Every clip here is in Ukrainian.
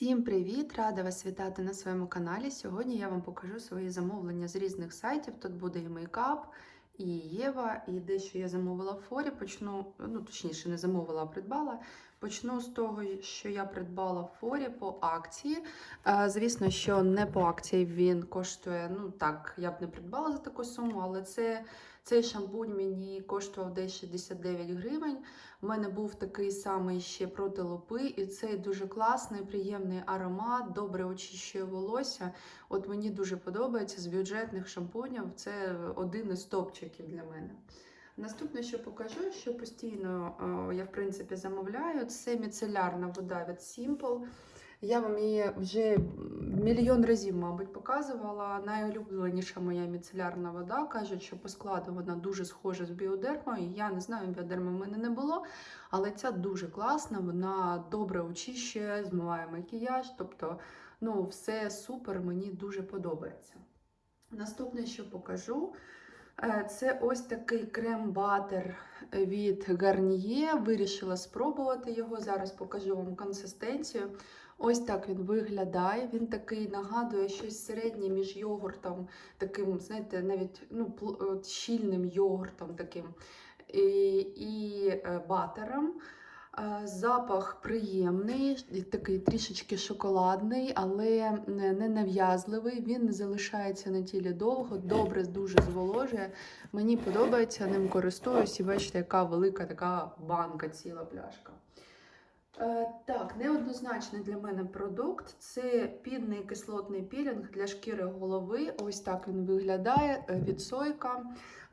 Всім привіт! Рада вас вітати на своєму каналі. Сьогодні я вам покажу свої замовлення з різних сайтів. Тут буде і мейкап, і Єва, і дещо я замовила в Форі. Почну, ну точніше, не замовила, а придбала. Почну з того, що я придбала Форі по акції. Е, Звісно, що не по акції він коштує, ну так, я б не придбала за таку суму, але це, цей шампунь мені коштував десь 69 гривень. У мене був такий самий ще проти лупи, і цей дуже класний, приємний аромат, добре очищує волосся. От мені дуже подобається з бюджетних шампунів. Це один із топчиків для мене. Наступне, що покажу, що постійно я в принципі замовляю, це міцелярна вода від Simple. Я вам її вже мільйон разів, мабуть, показувала. Найулюбленіша моя міцелярна вода. Кажуть, що по складу вона дуже схожа з біодермою. Я не знаю, біодерми в мене не було, але ця дуже класна, вона добре очищує, змиває макіяж. Тобто, ну, все супер, мені дуже подобається. Наступне, що покажу, це ось такий крем-батер від Garnier. Вирішила спробувати його. Зараз покажу вам консистенцію. Ось так він виглядає. Він такий нагадує щось середнє між йогуртом, таким, знаєте, навіть ну, щільним йогуртом таким і, і е, батером. Е, Запах приємний, такий трішечки шоколадний, але не нав'язливий. Він не залишається на тілі довго, добре, дуже зволожує. Мені подобається, ним користуюсь і бачите, яка велика така банка, ціла пляшка. Е, Так, неоднозначний для мене продукт. Це підний кислотний пілінг для шкіри голови. Ось так він виглядає е, від Сойка.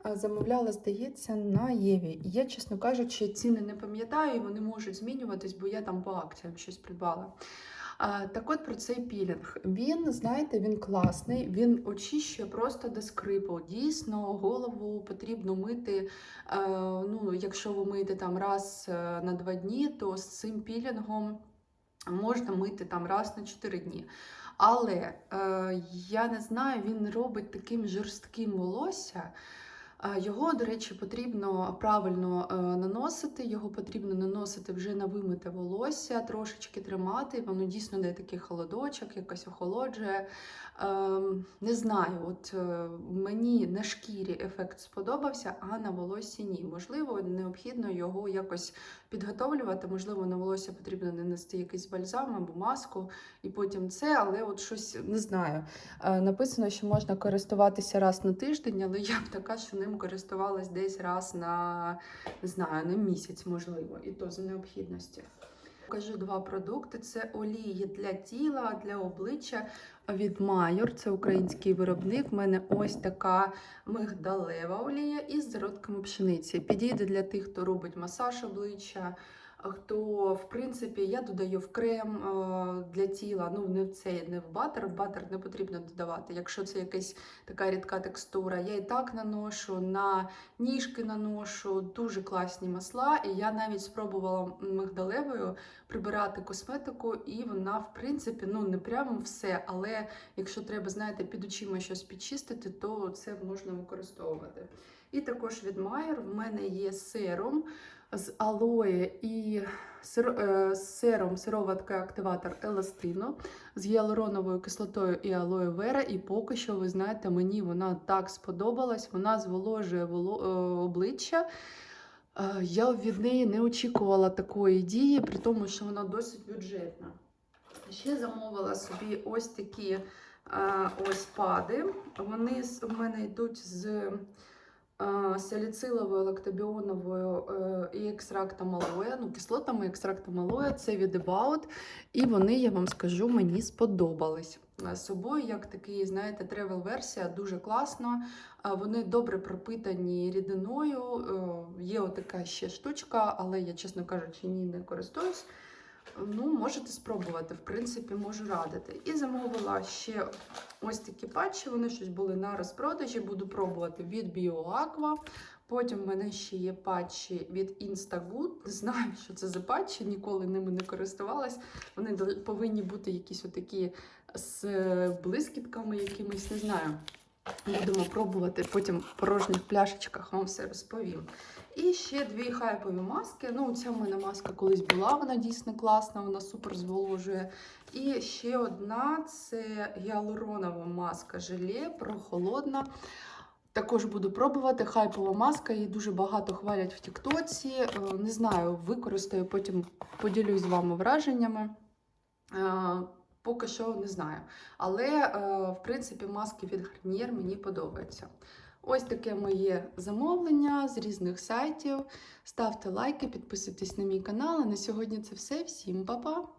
Е, Замовляла, здається, на Єві. Я, чесно кажучи, ціни не пам'ятаю, і вони можуть змінюватись, бо я там по акціям щось придбала. Так от про цей пілінг. Він, знаєте, він класний, він очищує просто до скрипу. Дійсно, голову потрібно мити. Е, ну, якщо ви миєте там раз е, на два дні, то з цим пілінгом можна мити там раз на 4 дні. Але е, я не знаю, він робить таким жорстким волосся. Його, до речі, потрібно правильно е, наносити. Його потрібно наносити вже на вимите волосся, трошечки тримати. Воно дійсно дає такий холодочок, якось охолоджує. Ем, Не знаю, от е, мені на шкірі ефект сподобався, а на волоссі ні. Можливо, необхідно його якось підготовлювати. Можливо, на волосся потрібно нанести якийсь бальзам або маску, і потім це, але от щось не знаю. Е, Написано, що можна користуватися раз на тиждень, але я б така, що ним користувалась десь раз на не знаю, на місяць, можливо, і то за необхідності. Покажу два продукти: це олії для тіла, для обличчя від Майор. Це український виробник. У мене ось така мигдалева олія із зародками пшениці. Підійде для тих, хто робить масаж обличчя. Хто, в принципі, я додаю в крем е, для тіла, ну не в цей, не в батер, в батер не потрібно додавати. Якщо це якась така рідка текстура, я і так наношу, на ніжки наношу, дуже класні масла. І я навіть спробувала мигдалевою прибирати косметику, і вона, в принципі, ну не прямо все, але якщо треба, знаєте, під очима щось підчистити, то це можна використовувати. І також від Майер в мене є серум з алоє і сир, е, сером сироватка активатор еластину з гіалуроновою кислотою і алоє вера. І поки що, ви знаєте, мені вона так сподобалась, вона зволожує воло, е, обличчя. Е, Я від неї не очікувала такої дії, при тому, що вона досить бюджетна. Ще замовила собі ось такі ось пади. Вони у мене йдуть з саліциловою, лактобіоновою е, і екстрактом алоє, ну, кислотами екстрактом алоє. Це від About. І вони, я вам скажу, мені сподобались. Е, З собою, як такий, знаєте, тревел-версія, дуже класно. Вони добре пропитані рідиною. Е, Є отака ще штучка, але я, чесно кажучи, ні не користуюсь. Ну, можете спробувати, в принципі, можу радити. І замовила ще ось такі патчі. Вони щось були на розпродажі. Буду пробувати від BioAqua. Потім в мене ще є патчі від Instagood. Не знаю, що це за патчі, ніколи ними не користувалась. Вони повинні бути якісь отакі з блискітками якимись, не знаю. Будемо пробувати потім в порожніх пляшечках вам все розповім. І ще дві хайпові маски. Ну, ця в мене маска колись була, вона дійсно класна, вона супер зволожує. І ще одна це гіалуронова маска желе, прохолодна. Також буду пробувати. Хайпова маска, її дуже багато хвалять в Тіктоці. Е, Не знаю, використаю, потім поділюсь з вами враженнями. Поки що не знаю. Але, е, в принципі, маски від Garnier мені подобаються. Ось таке моє замовлення з різних сайтів. Ставте лайки, підписуйтесь на мій канал. А на сьогодні це все. Всім па-па!